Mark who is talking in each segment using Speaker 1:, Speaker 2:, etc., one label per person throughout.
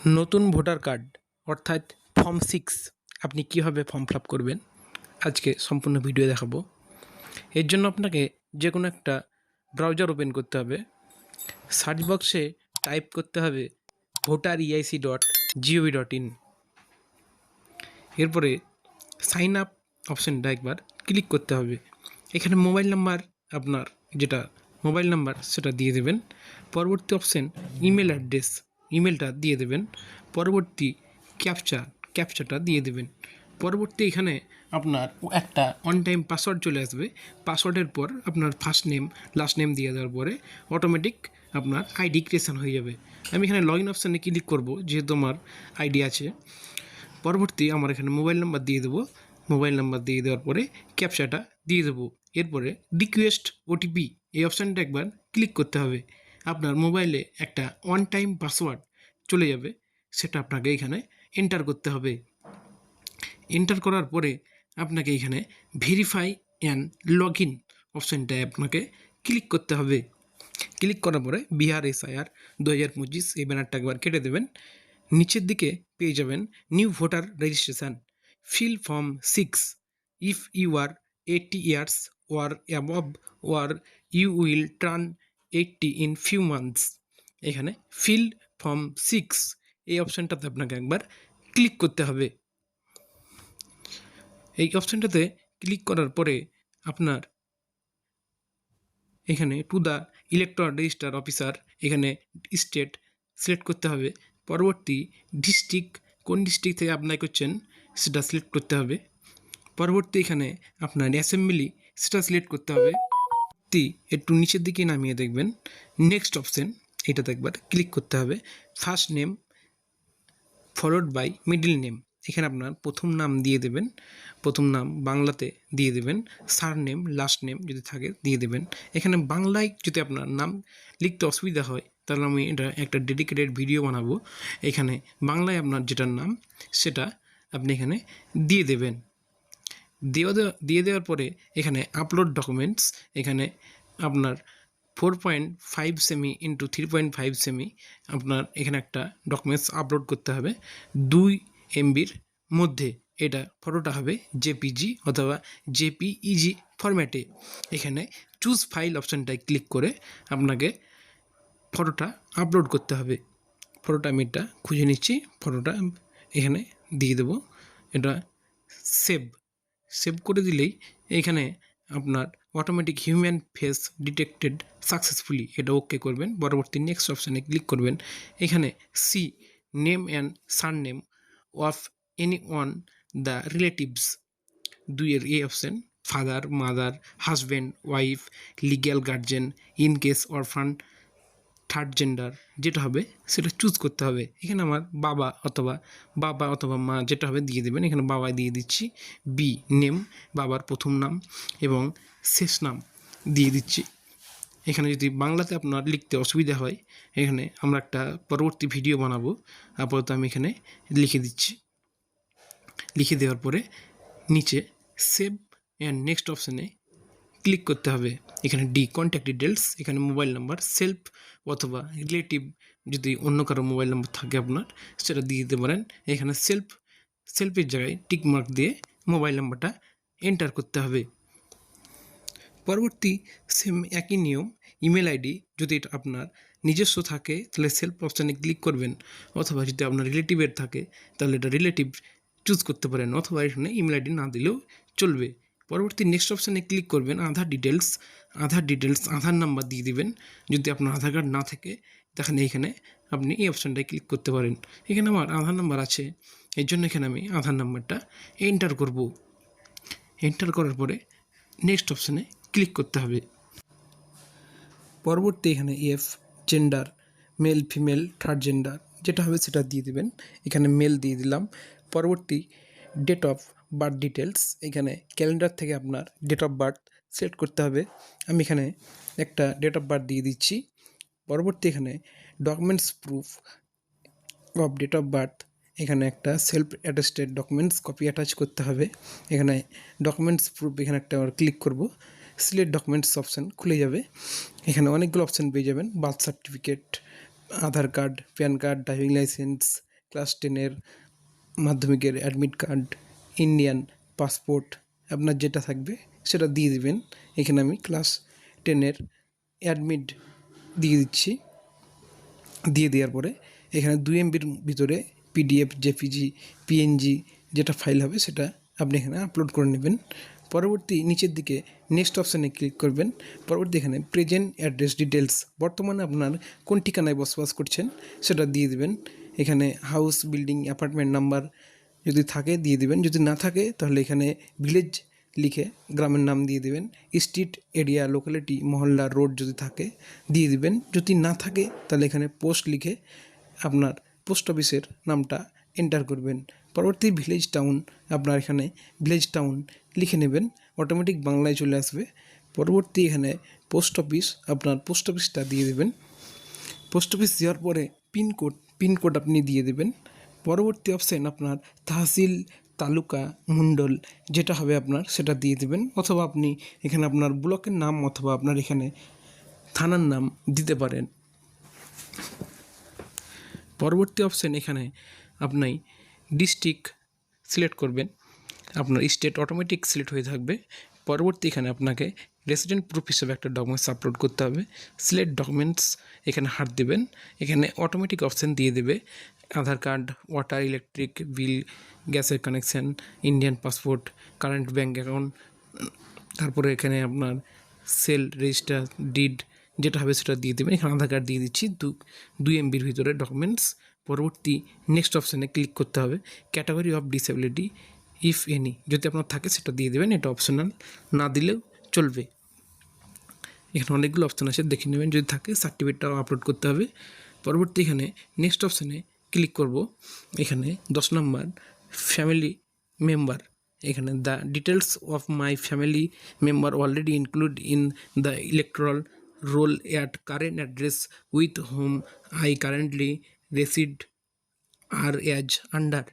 Speaker 1: নতুন voter card, অর্থাৎ form six, আপনি কীভাবে ফর্ম ফিল করবেন? আজকে সম্পূর্ণ ভিডিও দেখাবো। এর জন্য আপনাকে যে কোনো একটা ব্রাউজার ওপেন করতে হবে। সার্চ বক্সে টাইপ করতে হবে voter EIC dot GOV dot in এরপরে সাইন আপ অপশানটা একবার ক্লিক করতে হবে। এখানে মোবাইল নাম্বার আপনার যেটা, মোবাইল নাম্বার সেটা দিয়ে দেবেন। পরবর্তী অপশান ইমেল অ্যাড্রেস। ইমেলটা দিয়ে দেবেন, পরবর্তী ক্যাপচা ক্যাপচাটা দিয়ে দেবেন। পরবর্তী এখানে আপনার একটা অন টাইম পাসওয়ার্ড চলে আসবে। পাসওয়ার্ডের পর আপনার ফার্স্ট নেম লাস্ট নেম দিয়ে দেওয়ার পরে অটোমেটিক আপনার আইডি ক্রিয়েশন হয়ে যাবে। আমি এখানে লগ ইন অপশানে ক্লিক করব, যেহেতু আমার আইডি আছে। পরবর্তী আমার এখানে মোবাইল নাম্বার দিয়ে দেবো। মোবাইল নাম্বার দিয়ে দেওয়ার পরে ক্যাপচাটা দিয়ে দেবো। এরপরে রিকোয়েস্ট ওটিপি এই অপশানটা একবার ক্লিক করতে হবে। আপনার মোবাইলে একটা ওয়ান টাইম পাসওয়ার্ড চলে যাবে, সেটা আপনাকে এখানে এন্টার করতে হবে। এন্টার করার পরে আপনাকে এখানে ভেরিফাই অ্যান্ড লগ ইন অপশানটায় আপনাকে ক্লিক করতে হবে। ক্লিক করার পরে বিহার এসআইআর দু হাজার পঁচিশ এই ব্যানারটা একবার কেটে দেবেন। নিচের দিকে পেয়ে যাবেন new voter registration fill form six if you are eighteen years or above or you will turn eighteen in few months এখানে ফিল ফর্ম সিক্স এই অপশানটাতে আপনাকে একবার ক্লিক করতে হবে। এই অপশানটাতে ক্লিক করার পরে আপনার এখানে to the electron register officer এখানে স্টেট সিলেক্ট করতে হবে। পরবর্তী ডিস্ট্রিক্ট কোন ডিস্ট্রিক্ট থেকে আপনার করছেন সেটা সিলেক্ট করতে হবে। পরবর্তী এখানে আপনার অ্যাসেম্বলি সেটা সিলেক্ট করতে হবে। তি একটু নিচের দিকে নামিয়ে দেখবেন। নেক্সট অপশন এটাতে একবার ক্লিক করতে হবে। First name followed by middle name এখানে আপনার প্রথম নাম দিয়ে দেবেন। প্রথম নাম বাংলাতে দিয়ে দেবেন। সার নেম লাস্ট নেম যদি থাকে দিয়ে দেবেন। এখানে বাংলায় যদি আপনার নাম লিখতে অসুবিধা হয়, তাহলে আমি এটা একটা ডেডিকেটেড ভিডিও বানাবো। এখানে বাংলায় আপনার যেটার নাম, সেটা আপনি এখানে দিয়ে দেবেন। দিয়ে দিয়ে দেওয়ার পরে এখানে আপলোড ডকুমেন্টস এখানে আপনার four point five cm into three point five cm আপনার এখানে একটা ডকুমেন্টস আপলোড করতে হবে। দুই এমবির মধ্যে এটা ফটোটা হবে জেপিজি অথবা জেপিইজি ফরম্যাটে এখানে চুজ ফাইল অপশানটায় ক্লিক করে আপনাকে ফটোটা আপলোড করতে হবে। ফটোটা আমি এটা খুঁজে নিচ্ছি ফটোটা এখানে দিয়ে দেবো। এটা সেভ সেভ করে দিলেই এখানে আপনার automatic human face detected successfully এটা ওকে করবেন। পরবর্তী নেক্সট অপশানে ক্লিক করবেন। এখানে C name and surname of any one the relatives দুইয়ের এ option father mother husband wife legal guardian in case orphan third gender যেটা হবে, সেটা চুজ করতে হবে। এখানে আমার বাবা অথবা বাবা অথবা মা যেটা হবে দিয়ে দেবেন। এখানে বাবা দিয়ে দিচ্ছি বি নেম বাবার প্রথম নাম এবং শেষ নাম দিয়ে দিচ্ছি। এখানে যদি বাংলাতে আপনার লিখতে অসুবিধা হয়, এখানে আমরা একটা পরবর্তী ভিডিও বানাবো। আপাতত আমি এখানে লিখে দিচ্ছি। লিখে দেওয়ার পরে নিচে সেভ অ্যান্ড নেক্সট অপশানে ক্লিক করতে হবে। এখানে ডি কন্ট্যাক্ট ডিটেলস এখানে মোবাইল নাম্বার সেলফ অথবা রিলেটিভ যদি অন্য কারও মোবাইল নাম্বার থাকে আপনার, সেটা দিয়ে দিতে পারেন। এখানে সেলফ সেলফের জায়গায় টিক মার্ক দিয়ে মোবাইল নাম্বারটা এন্টার করতে হবে। পরবর্তী সেম একই নিয়ম ইমেল আইডি যদি এটা আপনার নিজস্ব থাকে, তাহলে সেলফ অপশানে ক্লিক করবেন। অথবা যদি আপনার রিলেটিভের থাকে, তাহলে এটা রিলেটিভ চুজ করতে পারেন। অথবা এখানে ইমেল আইডি না দিলেও চলবে। পরবর্তী নেক্সট অপশানে ক্লিক করবেন Aadhaar details Aadhaar details Aadhaar number দিয়ে দিবেন। যদি আপনার আধার কার্ড না থাকে তাহলে এখানে আপনি এই অপশানটায় ক্লিক করতে পারেন। এখানে আমার আধার নাম্বার আছে, এর জন্য এখানে আমি আধার নাম্বারটা এন্টার করব। এন্টার করার পরে নেক্সট অপশানে ক্লিক করতে হবে। পরবর্তী এখানে F gender male female third gender যেটা হবে সেটা দিয়ে দিবেন। এখানে মেল দিয়ে দিলাম। পরবর্তী ডেট অফ বার্থ ডিটেলস এখানে ক্যালেন্ডার থেকে আপনার ডেট অফ বার্থ সিলেক্ট করতে হবে। আমি এখানে একটা ডেট অফ বার্থ দিয়ে দিচ্ছি। পরবর্তী এখানে documents proof of date of birth, এখানে একটা self attested documents copy attach করতে হবে। এখানে ডকুমেন্টস প্রুফ এখানে একটা ক্লিক করব। সিলেক্ট ডকুমেন্টস অপশান খুলে যাবে। এখানে অনেকগুলো অপশান পেয়ে যাবেন। Birth certificate, Aadhaar card, PAN card, driving licence, class টেনের মাধ্যমিকের অ্যাডমিট কার্ড ইন্ডিয়ান পাসপোর্ট আপনার যেটা থাকবে সেটা দিয়ে দিবেন। এখানে আমি ক্লাস টেনের অ্যাডমিট দিয়ে দিচ্ছি। দিয়ে দেওয়ার পরে এখানে দুই এমবির ভিতরে পিডিএফ জেপিজি পিএনজি যেটা ফাইল হবে সেটা আপনি এখানে আপলোড করে নেবেন। পরবর্তী নিচের দিকে নেক্সট অপশানে ক্লিক করবেন। পরবর্তী এখানে প্রেজেন্ট অ্যাড্রেস ডিটেলস বর্তমানে আপনার কোন ঠিকানায় বসবাস করছেন সেটা দিয়ে দেবেন। এখানে হাউস বিল্ডিং অ্যাপার্টমেন্ট নাম্বার যদি থাকে দিয়ে দিবেন। যদি না থাকে, তাহলে এখানে ভিলেজ লিখে গ্রামের নাম দিয়ে দিবেন। স্ট্রিট এরিয়া লোকালিটি মহল্লা রোড যদি থাকে, দিয়ে দিবেন। যদি না থাকে, তাহলে এখানে পোস্ট লিখে আপনার পোস্ট অফিসের নামটা এন্টার করবেন। পরবর্তী ভিলেজ টাউন আপনার এখানে ভিলেজ টাউন লিখে নেবেন। অটোমেটিক বাংলায় চলে আসবে। পরবর্তী এখানে পোস্ট অফিস আপনার পোস্ট অফিসটা দিয়ে দেবেন। পোস্ট অফিস দেওয়ার পরে পিনকোড পিনকোড আপনি দিয়ে দেবেন। পরবর্তী অপশান আপনার তহসিল তালুকা মণ্ডল যেটা হবে আপনার সেটা দিয়ে দেবেন। অথবা আপনি এখানে আপনার ব্লকের নাম অথবা আপনার এখানে থানার নাম দিতে পারেন। পরবর্তী অপশান এখানে আপনি ডিস্ট্রিক্ট সিলেক্ট করবেন। আপনার স্টেট অটোমেটিক সিলেক্ট হয়ে থাকবে। পরবর্তী এখানে আপনাকে রেসিডেন্ট প্রুফ হিসেবে একটা ডকুমেন্টস আপলোড করতে হবে। সিলেক্ট ডকুমেন্টস এখানে হাত দেবেন। এখানে অটোমেটিক অপশান দিয়ে দেবে। Aadhaar card water electric bill গ্যাসের connection Indian passport current bank account তারপরে এখানে আপনার সেল রেজিস্টার ডিড যেটা হবে সেটা দিয়ে দেবেন। এখানে আধার কার্ড দিয়ে দিচ্ছি দু, দুই এমবির ভিতরে ডকুমেন্টস পরবর্তী নেক্সট অপশানে ক্লিক করতে হবে। Category of disability if any যদি আপনার থাকে সেটা দিয়ে দেবেন, এটা অপশনাল না দিলেও চলবে। এখানে অনেকগুলো অপশান আছে, দেখে নেবেন। যদি থাকে সার্টিফিকেটটাও আপলোড করতে হবে। পরবর্তী এখানে নেক্সট অপশানে ক্লিক করব। এখানে দশ নম্বর ফ্যামিলি মেম্বার এখানে the details of my family member already include in the electoral roll at current address with home I currently reside are as under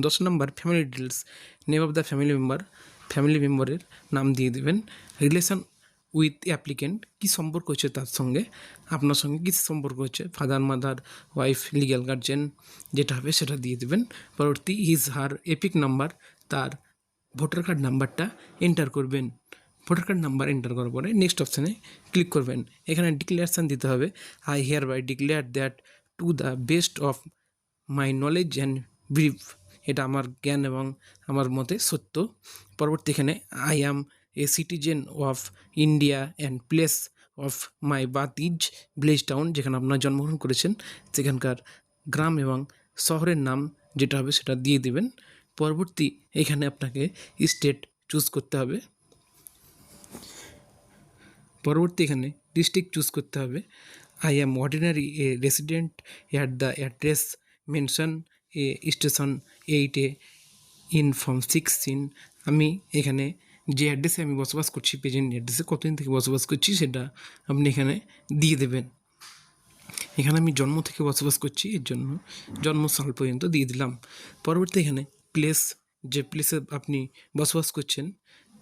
Speaker 1: দশ নম্বর family details name of the family member family মেম্বারের নাম দিয়ে দেবেন। Relation with applicant কী সম্পর্ক হচ্ছে তার সঙ্গে? আপনার সঙ্গে কী সম্পর্ক হচ্ছে? Father mother wife legal guardian যেটা হবে সেটা দিয়ে দেবেন। পরবর্তী হিজ হার এপিক নাম্বার তার ভোটার কার্ড নাম্বারটা এন্টার করবেন। ভোটার কার্ড নাম্বার এন্টার করার পরে নেক্সট অপশানে ক্লিক করবেন। এখানে ডিক্লেয়ারেশান দিতে হবে। I hereby declare that to the best of my knowledge and brief এটা আমার জ্ঞান এবং আমার মতে সত্য। পরবর্তী এখানে I am a citizen of India and place of my birth is village town যেখানে আপনার জন্মগ্রহণ করেছেন, সেখানকার গ্রাম এবং শহরের নাম যেটা হবে সেটা দিয়ে দেবেন। পরবর্তী এখানে আপনাকে স্টেট চুজ করতে হবে। পরবর্তী এখানে ডিস্ট্রিক্ট চুজ করতে হবে। I am ordinary a resident at the address mention a station এইটে ইন ফর্ম সিক্সটিন আমি এখানে যে অ্যাড্রেসে আমি বসবাস করছি, প্রেজেন্ট অ্যাড্রেসে কতদিন থেকে বসবাস করছি সেটা আপনি এখানে দিয়ে দেবেন। এখানে আমি জন্ম থেকে বসবাস করছি, এর জন্য জন্মসাল পর্যন্ত দিয়ে দিলাম। পরবর্তী এখানে প্লেস যে প্লেসে আপনি বসবাস করছেন,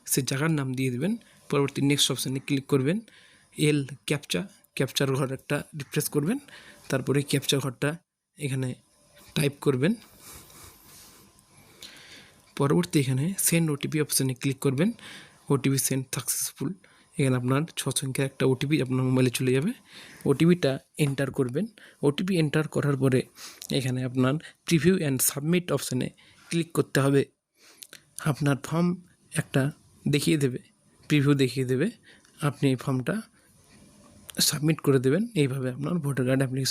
Speaker 1: সে জায়গার নাম দিয়ে দেবেন। পরবর্তী নেক্সট অপশানে ক্লিক করবেন এল ক্যাপচা ক্যাপচার ঘর একটা রিফ্রেশ করবেন। তারপরে ক্যাপচার ঘরটা এখানে টাইপ করবেন। পরবর্তী এখানে সেন্ড ওটিপি অপশানে ক্লিক করবেন। ওটিপি সেন্ড সাকসেসফুল এখানে আপনার ছ সংখ্যার একটা ওটিপি আপনার মোবাইলে চলে যাবে। ওটিপিটা এন্টার করবেন। ওটিপি এন্টার করার পরে এখানে আপনার প্রিভিউ অ্যান্ড সাবমিট অপশানে ক্লিক করতে হবে। আপনার ফর্ম একটা দেখিয়ে দেবে প্রিভিউ দেখিয়ে দেবে। আপনি এই ফর্মটা সাবমিট করে দেবেন। এইভাবে আপনার ভোটার কার্ড অ্যাপ্লিকেশন